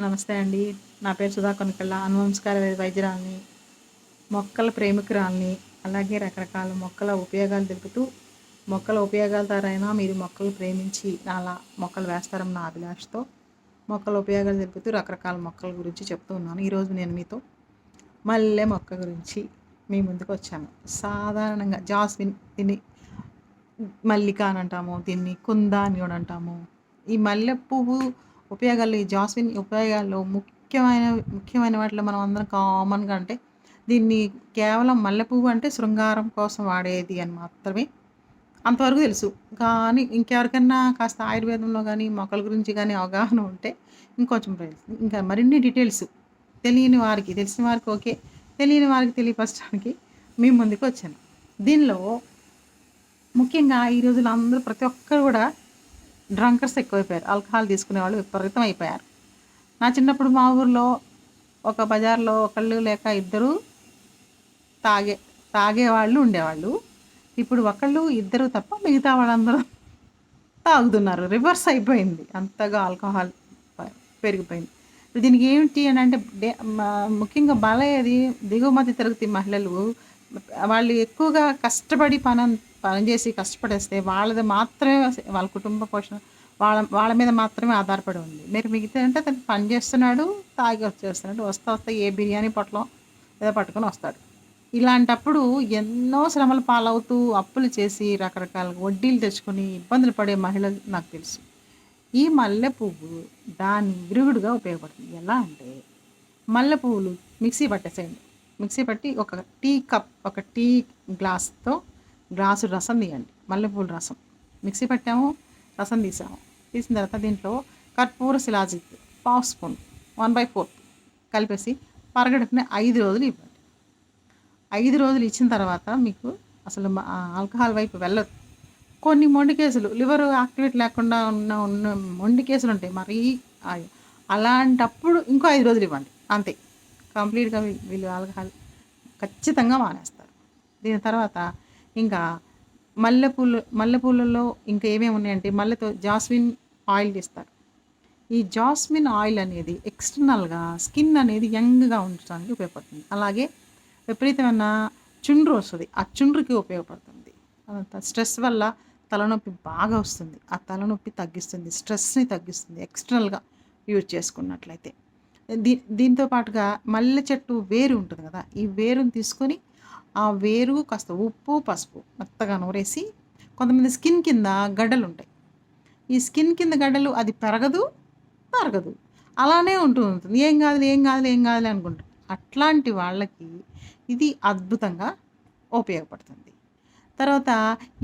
నమస్తే అండి. నా పేరు సుధా కొనకళ్ళ అనువంశకార వైద్యురాల్ని మొక్కల ప్రేమికురాలని అలాగే రకరకాల మొక్కల ఉపయోగాలు తెలుపుతూ మొక్కల ఉపయోగాల ద్వారైనా మీరు మొక్కలు ప్రేమించి అలా మొక్కలు వేస్తారన్న నా అభిలాషతో మొక్కల ఉపయోగాలు తెలుపుతూ రకరకాల మొక్కల గురించి చెప్తూ ఉన్నాను. ఈరోజు నేను మీతో మల్లె మొక్క గురించి మీ ముందుకు వచ్చాను. సాధారణంగా జాస్మిన్ దీన్ని మల్లిక అని అంటాము దీన్ని కుందా అని కూడా అంటాము. ఈ మల్లె పువ్వు ఉపయోగాలు ఈ జాస్మిన్ ఉపయోగాల్లో ముఖ్యమైన ముఖ్యమైన వాటిలో మనం అందరం కామన్గా అంటే దీన్ని కేవలం మల్లెపువ్వు అంటే శృంగారం కోసం వాడేది అని మాత్రమే అంతవరకు తెలుసు. కానీ ఇంకెవరికైనా కాస్త ఆయుర్వేదంలో కానీ మొక్కల గురించి కానీ అవగాహన ఉంటే ఇంకొంచెం ఇంకా మరిన్ని డీటెయిల్స్ తెలియని వారికి తెలిసిన వారికి ఓకే. తెలియని వారికి తెలియపరచడానికి మీ ముందుకు వచ్చాను. దీనిలో ముఖ్యంగా ఈ రోజుల్లో అందరూ ప్రతి ఒక్కరు కూడా డ్రంకర్స్ ఎక్కువైపోయారు. ఆల్కహాల్ తీసుకునే వాళ్ళు విపరీతం అయిపోయారు. నా చిన్నప్పుడు మా ఊర్లో ఒక బజార్లో ఒకళ్ళు లేక ఇద్దరు తాగే తాగేవాళ్ళు ఉండేవాళ్ళు. ఇప్పుడు ఒకళ్ళు ఇద్దరు తప్ప మిగతా వాళ్ళందరూ తాగుతున్నారు. రివర్స్ అయిపోయింది. అంతగా ఆల్కహాల్ పెరిగిపోయింది. దీనికి ఏమిటి అని అంటే డే- ముఖ్యంగా బలయ్యేది దిగుమతి తరగతి మహిళలు వాళ్ళు ఎక్కువగా కష్టపడి పని పనిచేసి కష్టపడేస్తే వాళ్ళది మాత్రమే వాళ్ళ కుటుంబ పోషణ వాళ్ళ వాళ్ళ మీద మాత్రమే ఆధారపడి ఉంది. మీరు మిగతా అంటే తను పని చేస్తున్నాడు తాగి వచ్చేస్తున్నాడు వస్తా వస్తా ఏ బిర్యానీ పొట్లం ఏదో పట్టుకొని వస్తాడు. ఇలాంటప్పుడు ఎన్నో శ్రమలు పాలవుతూ అప్పులు చేసి రకరకాల వడ్డీలు తెచ్చుకొని ఇబ్బందులు పడే మహిళలు నాకు తెలుసు. ఈ మల్లె పువ్వు దాని విరుగుడుగా ఉపయోగపడుతుంది. ఎలా అంటే మల్లె పువ్వులు మిక్సీ పట్టేసేయండి. మిక్సీ పట్టి ఒక టీ కప్ ఒక టీ గ్లాస్తో గ్లాసు రసం తీయండి. మల్లెపూల రసం. మిక్సీ పట్టాము రసం తీసాము. తీసిన తర్వాత దీంట్లో కర్పూర శిలాజిత్ పావు స్పూన్ వన్ బై ఫోర్త్ కలిపేసి పరగడుకునే ఐదు రోజులు ఇవ్వండి. ఐదు రోజులు ఇచ్చిన తర్వాత మీకు అసలు ఆల్కహాల్ వైపు వెళ్ళదు. కొన్ని మొండి కేసులు లివర్ యాక్టివేట్ లేకుండా ఉన్న ఉన్న మొండి కేసులు ఉంటాయి. మరీ అలాంటప్పుడు ఇంకో ఐదు రోజులు ఇవ్వండి. అంతే. కంప్లీట్గా వీళ్ళు ఆల్కహాల్ ఖచ్చితంగా మానేస్తారు. దీని తర్వాత ఇంకా మల్లెపూలు మల్లెపూలలో ఇంకా ఏమేమి ఉన్నాయంటే మల్లెతో జాస్మిన్ ఆయిల్ తీస్తారు ఈ జాస్మిన్ ఆయిల్ అనేది ఎక్స్టర్నల్గా స్కిన్ అనేది యంగ్గా ఉంచడానికి ఉపయోగపడుతుంది. అలాగే విపరీతమైన చుండ్రు వస్తుంది. ఆ చుండ్రుకి ఉపయోగపడుతుంది. అదంతా స్ట్రెస్ వల్ల తలనొప్పి బాగా వస్తుంది. ఆ తలనొప్పి తగ్గిస్తుంది స్ట్రెస్ని తగ్గిస్తుంది ఎక్స్టర్నల్గా యూజ్ చేసుకున్నట్లయితే. దీ దీంతో పాటుగా మల్లె చెట్టు వేరు ఉంటుంది కదా ఈ వేరుని తీసుకొని ఆ వేరు కాస్త ఉప్పు పసుపు మెత్తగా నూరేసి కొంతమంది స్కిన్ కింద గడ్డలు ఉంటాయి ఈ స్కిన్ కింద గడ్డలు అది పెరగదు తరగదు అలానే ఉంటూ ఉంటుంది. ఏం కాదులే ఏం కాదులే ఏం కాదులే అనుకుంటారు. అట్లాంటి వాళ్ళకి ఇది అద్భుతంగా ఉపయోగపడుతుంది. తర్వాత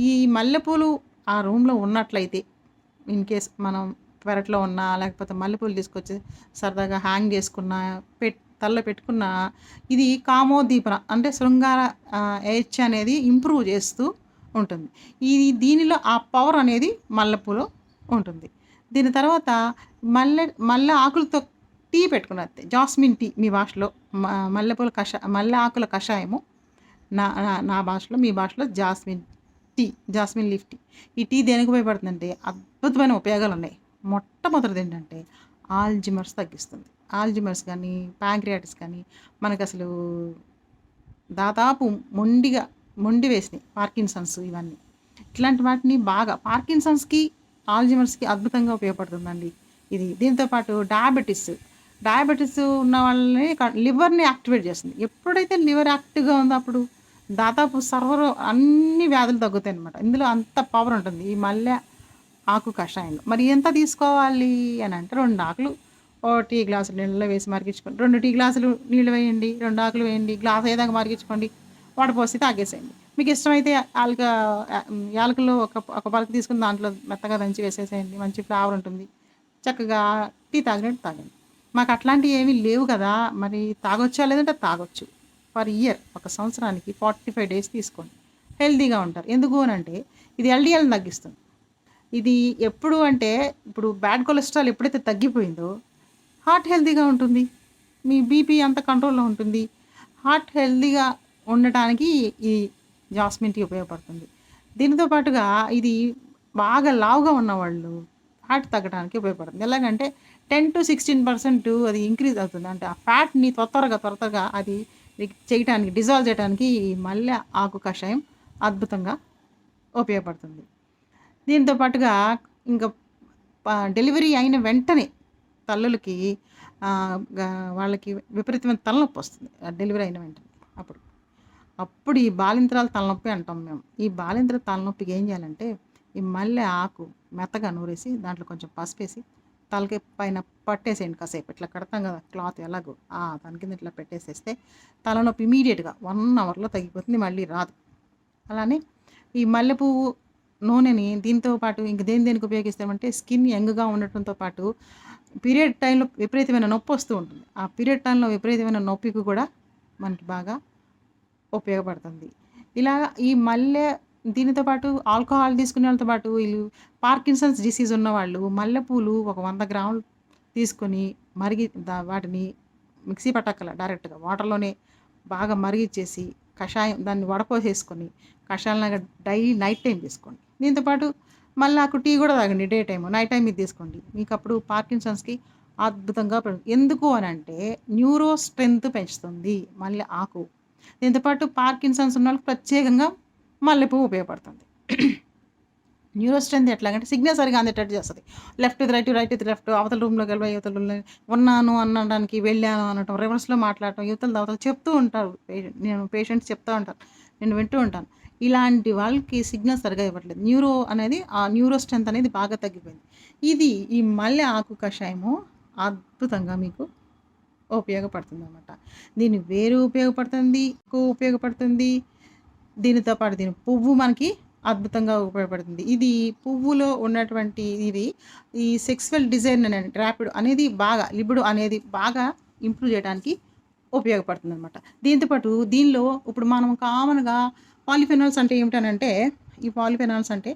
ఈ మల్లెపూలు ఆ రూమ్లో ఉన్నట్లయితే ఇన్ కేస్ మనం పెరట్లో ఉన్నా లేకపోతే మల్లెపూలు తీసుకొచ్చి సరదాగా హ్యాంగ్ చేసుకున్నా పెట్ తలలో పెట్టుకున్న ఇది కామోద్దీపన అంటే శృంగార ఏచ్ అనేది ఇంప్రూవ్ చేస్తూ ఉంటుంది. ఇది దీనిలో ఆ పవర్ అనేది మల్లెపూలో ఉంటుంది. దీని తర్వాత మల్లె మల్లె ఆకులతో టీ పెట్టుకున్నది జాస్మిన్ టీ మీ భాషలో మ- మల్లెపూల కషా మల్లె ఆకుల కషాయము నా నా- నా భాషలో మీ భాషలో jasmine tea jasmine leaf tea. ఈ టీ దేనికి ఉపయోగపడుతుందంటే అద్భుతమైన ఉపయోగాలు ఉన్నాయి. మొట్టమొదటిది ఏంటంటే ఆల్జిమర్స్ తగ్గిస్తుంది. ఆల్జిమర్స్ కానీ ప్యాంక్రియాటిస్ కానీ మనకు అసలు దాదాపు మొండిగా మొండి వేసినాయి పార్కిన్సన్స్ ఇవన్నీ. ఇట్లాంటి వాటిని బాగా పార్కిన్సన్స్కి ఆల్జిమర్స్కి అద్భుతంగా ఉపయోగపడుతుందండి ఇది. దీంతో పాటు డయాబెటీస్ డయాబెటీస్ ఉన్న వాళ్ళని లివర్ని యాక్టివేట్ చేస్తుంది. ఎప్పుడైతే లివర్ యాక్టివ్గా ఉందో అప్పుడు దాదాపు సర్వర్ అన్ని వ్యాధులు తగ్గుతాయి అనమాట ఇందులో అంత పవర్ ఉంటుంది ఈ మల్లె ఆకు కషాయంలో. మరి ఎంత తీసుకోవాలి అని అంటే రెండు ఆకులు. ఓ టీ గ్లాసులు నీళ్ళలో వేసి మరిగించుకోండి. రెండు టీ గ్లాసులు నీళ్ళు వేయండి రెండు ఆకులు వేయండి గ్లాస్ అయ్యేదాకా మరిగించుకోండి వడపోసి తాగేసేయండి. మీకు ఇష్టమైతే యాలక యాలకులు ఒక ఒక పలక తీసుకుని దాంట్లో మెత్తగా దంచి వేసేసేయండి. మంచి ఫ్లేవర్ ఉంటుంది. చక్కగా టీ తాగినట్టు తాగండి. మాకు అట్లాంటివి ఏమీ లేవు కదా. మరి తాగొచ్చా లేదంటే తాగొచ్చు. పర్ ఇయర్ ఒక సంవత్సరానికి ఫార్టీ ఫైవ్ డేస్ తీసుకోండి. హెల్దీగా ఉంటారు. ఎందుకు అని అంటే ఇది ఎల్డిఎల్ని తగ్గిస్తుంది. ఇది ఎప్పుడు అంటే ఇప్పుడు బ్యాడ్ కొలెస్ట్రాల్ ఎప్పుడైతే తగ్గిపోయిందో హార్ట్ హెల్తీగా ఉంటుంది. మీ బీపీ అంత కంట్రోల్లో ఉంటుంది. హార్ట్ హెల్తీగా ఉండటానికి ఈ జాస్మిన్ టీ ఉపయోగపడుతుంది. దీనితో పాటుగా ఇది బాగా లావుగా ఉన్నవాళ్ళు ఫ్యాట్ తగ్గడానికి ఉపయోగపడుతుంది. ఎలాగంటే టెన్ టు సిక్స్టీన్ పర్సెంట్ అది ఇంక్రీజ్ అవుతుంది. అంటే ఆ ఫ్యాట్ని త్వర త్వరగా త్వర త్వరగా అది చేయటానికి డిజాల్వ్ చేయడానికి ఈ మల్లె ఆకు కషాయం అద్భుతంగా ఉపయోగపడుతుంది. దీంతో పాటుగా ఇంకా డెలివరీ అయిన వెంటనే తల్లులకి వాళ్ళకి విపరీతమైన తలనొప్పి వస్తుంది. డెలివరీ అయిన వెంటనే అప్పుడు. అప్పుడు ఈ బాలింత్రాల తలనొప్పి అంటాం మేము. ఈ బాలింత్ర తలనొప్పికి ఏం చేయాలంటే ఈ మల్లె ఆకు మెత్తగా నూరేసి దాంట్లో కొంచెం పసుపేసి తలకి పైన పట్టేసేయండి కాసేపు. ఇట్లా కడతాం కదా క్లాత్ ఎలాగో. దాని కింద ఇట్లా పెట్టేసేస్తే తలనొప్పి ఇమీడియట్గా వన్ అవర్లో తగ్గిపోతుంది మళ్ళీ రాదు. అలానే ఈ మల్లెపువ్వు నూనెని దీంతో పాటు ఇంక దేని దేనికి ఉపయోగిస్తామంటే స్కిన్ యంగ్గా ఉండటంతో పాటు పీరియడ్ టైంలో విపరీతమైన నొప్పి వస్తూ ఉంటుంది. ఆ పీరియడ్ టైంలో విపరీతమైన నొప్పికి కూడా మనకి బాగా ఉపయోగపడుతుంది. ఇలా ఈ మల్లె దీనితో పాటు ఆల్కహాల్ తీసుకునే వాళ్ళతో పాటు వీళ్ళు పార్కిన్సన్స్ డిసీజ్ ఉన్నవాళ్ళు మల్లెపూలు ఒక వంద గ్రాములు తీసుకొని మరిగి వాటిని మిక్సీ పట్టక్కల డైరెక్ట్గా వాటర్లోనే బాగా మరిగిచ్చేసి కషాయం దాన్ని వడపోసేసుకొని కషాయంలాగా డైలీ నైట్ టైం తీసుకోండి. దీంతోపాటు మళ్ళీ నాకు టీ కూడా తాగండి డే టైం నైట్ టైం ఇది తీసుకోండి. మీకు అప్పుడు పార్కిన్సన్స్కి అద్భుతంగా ఎందుకు అని అంటే న్యూరో స్ట్రెంగ్త్ పెంచుతుంది మళ్ళీ ఆకు. దీంతోపాటు పార్కిన్సన్స్ ఉన్న వాళ్ళకి ప్రత్యేకంగా మల్లెపువ్వు ఉపయోగపడుతుంది. న్యూరో స్ట్రెంత్ ఎట్లాగంటే సిగ్నల్ సరిగా అందేటట్టు చేస్తుంది. లెఫ్ట్ ఇది రైట్ రైట్ ఇది లెఫ్ట్ అవతల రూమ్లోకి వెళ్ళి యువతల రూమ్లో ఉన్నాను అనడానికి వెళ్ళాను అనటం రివర్స్లో మాట్లాడటం యువతలు అవతల చెప్తూ ఉంటారు. నేను పేషెంట్స్ చెప్తూ ఉంటాను నేను వింటూ ఉంటాను. ఇలాంటి వాళ్ళకి సిగ్నల్ సరిగా ఇవ్వట్లేదు. న్యూరో అనేది ఆ న్యూరో స్ట్రెంత్ అనేది బాగా తగ్గిపోయింది. ఇది ఈ మల్లె ఆకు కషాయము అద్భుతంగా మీకు ఉపయోగపడుతుంది అనమాట దీని వేరు ఉపయోగపడుతుంది ఎక్కువ ఉపయోగపడుతుంది. దీనితో పాటు దీని పువ్వు మనకి అద్భుతంగా ఉపయోగపడుతుంది. ఇది పువ్వులో ఉన్నటువంటి ఇది ఈ సెక్స్వల్ డిజైన్ అనేది ర్యాపిడ్ అనేది బాగా లిబిడు అనేది బాగా ఇంప్రూవ్ చేయడానికి ఉపయోగపడుతుంది అనమాట దీంతోపాటు దీనిలో ఇప్పుడు మనం కామన్గా పాలిఫెనాల్స్ అంటే ఏమిటనంటే ఈ పాలిఫెనాల్స్ అంటే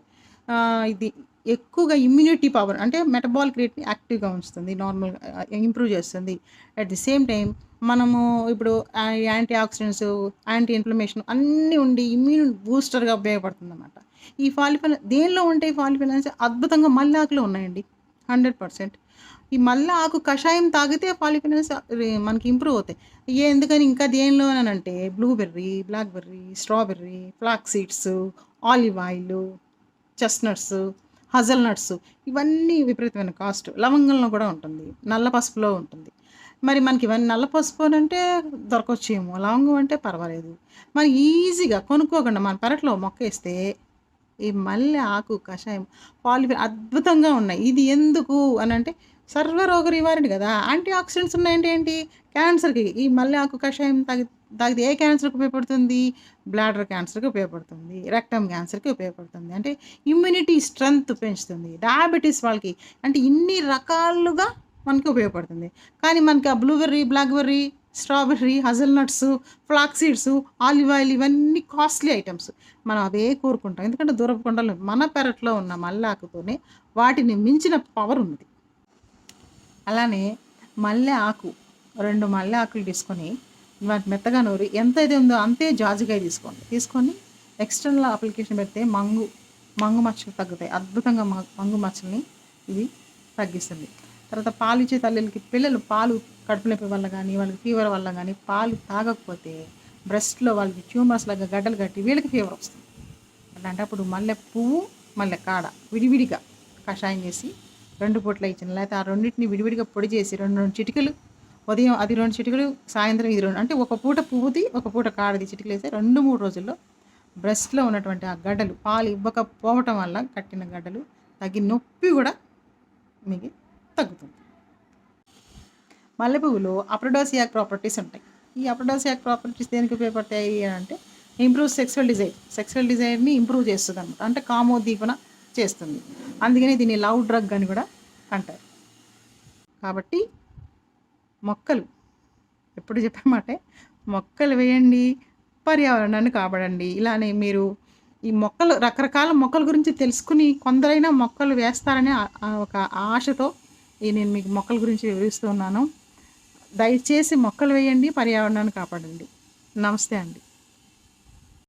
ఇది ఎక్కువగా ఇమ్యూనిటీ పవర్ అంటే మెటబాలిక్ రేట్ని యాక్టివ్గా ఉంచుతుంది నార్మల్గా ఇంప్రూవ్ చేస్తుంది. అట్ ది సేమ్ టైం మనము ఇప్పుడు యాంటీ ఆక్సిడెంట్స్ యాంటీ ఇన్ఫ్లమేషన్ అన్నీ ఉండి ఇమ్యూన్ బూస్టర్గా ఉపయోగపడుతుంది అనమాట ఈ ఫాలిఫెన్ దేనిలో ఉంటాయి ఫాలిఫెనాల్స్ అద్భుతంగా మల్లాకులో ఉన్నాయండి. Hundred percent. ఈ మళ్ళీ ఆకు కషాయం తాగితే ఫాలిఫినల్స్ మనకి ఇంప్రూవ్ అవుతాయి. ఎందుకని ఇంకా దేనిలో అని అంటే blueberry blackberry strawberry flax seeds olive oil chestnuts hazel nuts ఇవన్నీ విపరీతమైన కాస్ట్. లవంగంలో కూడా ఉంటుంది నల్ల పసుపులో ఉంటుంది. మరి మనకి ఇవన్నీ నల్ల పసుపు అంటే దొరకొచ్చేమో లవంగం అంటే పర్వాలేదు. మరి ఈజీగా కొనుక్కోకుండా మన పెరట్లో మొక్క వేస్తే ఈ మల్లె ఆకు కషాయం పాలిఫిన్ అద్భుతంగా ఉన్నాయి. ఇది ఎందుకు అని అంటే సర్వరోగ నివారణ కదా. యాంటీ ఆక్సిడెంట్స్ ఉన్నాయంటే ఏంటి? క్యాన్సర్కి ఈ మల్లె ఆకు కషాయం తాగి తాగితే ఏ క్యాన్సర్కి ఉపయోగపడుతుంది? బ్లాడర్ క్యాన్సర్కి ఉపయోగపడుతుంది. రెక్టమ్ క్యాన్సర్కి ఉపయోగపడుతుంది. అంటే ఇమ్యూనిటీ స్ట్రెంగ్త్ పెంచుతుంది. డయాబెటీస్ వాళ్ళకి. అంటే ఇన్ని రకాలుగా మనకి ఉపయోగపడుతుంది. కానీ మనకి ఆ blueberry blackberry strawberry hazelnuts flax seeds olive oil ఇవన్నీ కాస్ట్లీ ఐటమ్స్. మనం అవే కోరుకుంటాం. ఎందుకంటే దూరపు కొండలు మన పెరట్లో ఉన్న మల్లాకుతోనే వాటిని మించిన పవర్ ఉంది అలానే మల్లె ఆకు రెండు మల్లె ఆకులు తీసుకొని వాటి మెత్తగా నూరి ఎంత అయితే ఉందో అంతే జాజికాయ తీసుకోండి. తీసుకొని ఎక్స్టర్నల్ అప్లికేషన్ పెడితే మంగు మంగు మచ్చలు తగ్గుతాయి. అద్భుతంగా మంగు మచ్చల్ని ఇది తగ్గిస్తుంది. తర్వాత పాలు ఇచ్చే తల్లికి పిల్లలు పాలు కడుపు నొప్పి వల్ల కానీ వాళ్ళకి ఫీవర్ వల్ల కానీ పాలు తాగకపోతే బ్రెస్ట్లో వాళ్ళకి ట్యూమర్స్ లాగా గడ్డలు కట్టి వీళ్ళకి ఫీవర్ వస్తుంది. అలాంటప్పుడు మల్లె పువ్వు మల్లె కాడ విడివిడిగా కషాయం చేసి రెండు పూట్ల ఇచ్చిన లేకపోతే ఆ రెండింటిని విడివిడిగా పొడి చేసి రెండు రెండు చిటికలు ఉదయం అది రెండు చిటికలు సాయంత్రం ఇది రెండు అంటే ఒక పూట పువ్వుది ఒక పూట కాడది చిటికలు వేస్తే రెండు మూడు రోజుల్లో బ్రెస్ట్లో ఉన్నటువంటి ఆ గడ్డలు పాలు ఇవ్వకపోవటం వల్ల కట్టిన గడ్డలు తగ్గి నొప్పి కూడా మీకు తగ్గుతుంది. మల్లెపువ్వులో అప్రడోసియాక్ ప్రాపర్టీస్ ఉంటాయి. ఈ అప్రడోసియాక్ ప్రాపర్టీస్ దేనికి ఉపయోగపడతాయి అంటే ఇంప్రూవ్ సెక్సువల్ డిజైర్ సెక్సువల్ డిజైర్ని ఇంప్రూవ్ చేస్తుంది అనమాట అంటే కామోద్దీపన చేస్తుంది. అందుకనే దీన్ని లవ్ డ్రగ్ అని కూడా అంటారు. కాబట్టి మొక్కలు ఎప్పుడు చెప్పామంటే మొక్కలు వేయండి పర్యావరణాన్ని కాపాడండి. ఇలానే మీరు ఈ మొక్కలు రకరకాల మొక్కల గురించి తెలుసుకుని కొందరైనా మొక్కలు వేస్తారనే ఒక ఆశతో నేను మీకు మొక్కల గురించి వివరిస్తున్నాను దయచేసి మొక్కలు వేయండి పర్యావరణాన్ని కాపాడండి. నమస్తే అండి.